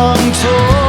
long tour.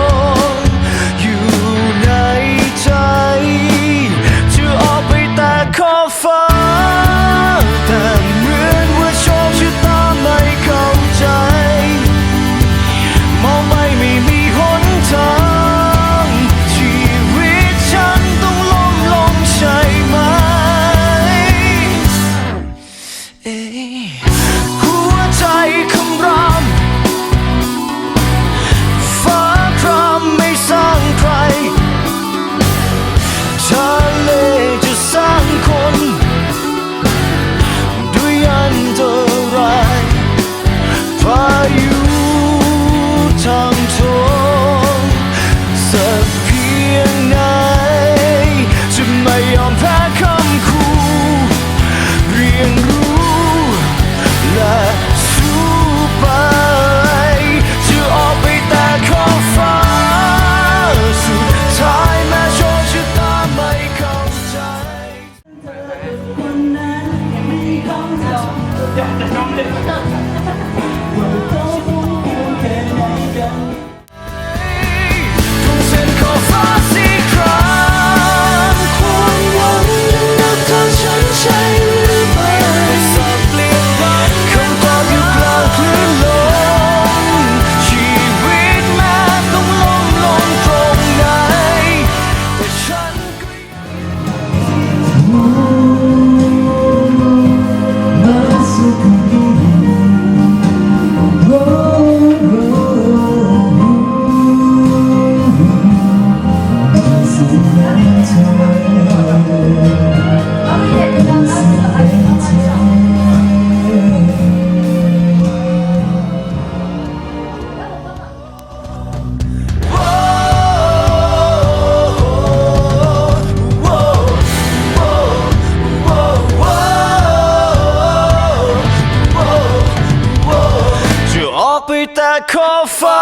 call for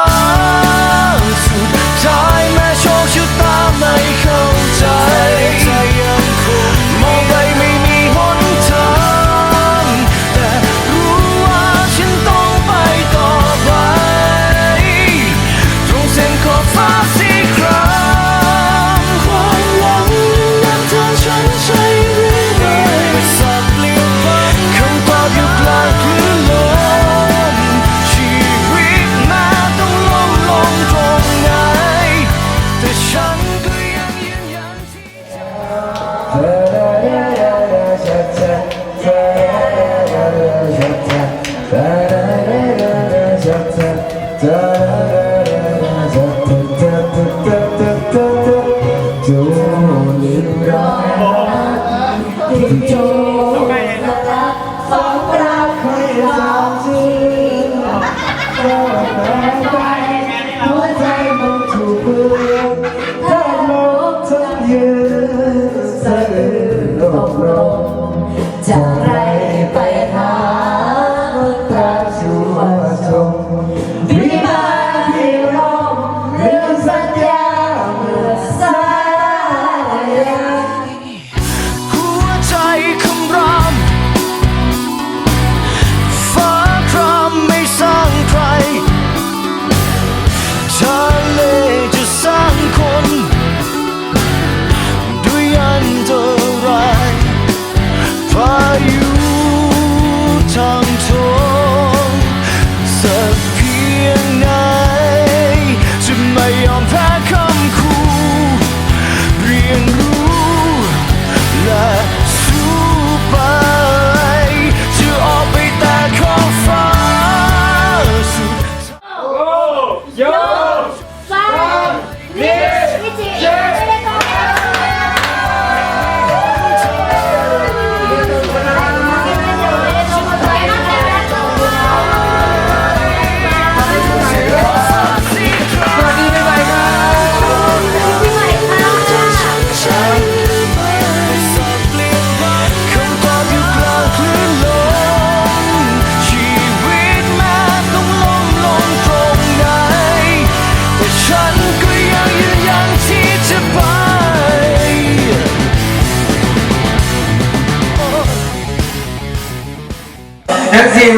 일어나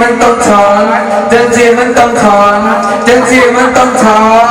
มันต้องถอนจังสีมันต้องถอนจังสีมันต้องถอน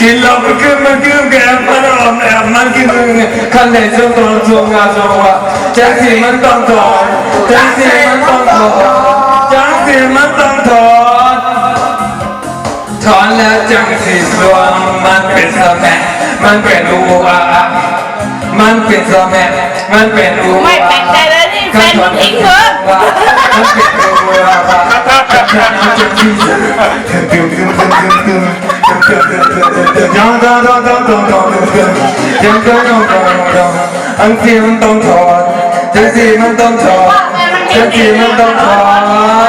กินเหล้ามันคือมันคือแกมมันออมแอบมันกินมึงคันไหนช่วงตอนช่วงงานช่วงว่าจังสีมันต้องถอนจังสีมันต้องถอนจังสีมันต้องถอนถอนแล้วจังสีสวงมันเป็นสแมัมันเป็นอูอาอามันเป็นสแมัมันเป็นอูอาอาไม่แปลกใจเลยนี่แฟนมึงทิ้งเหรอมันเป็นอูอา อันสีมันต้องถอดจัซี่มันต้องถอดจัซี่มันต้องถอด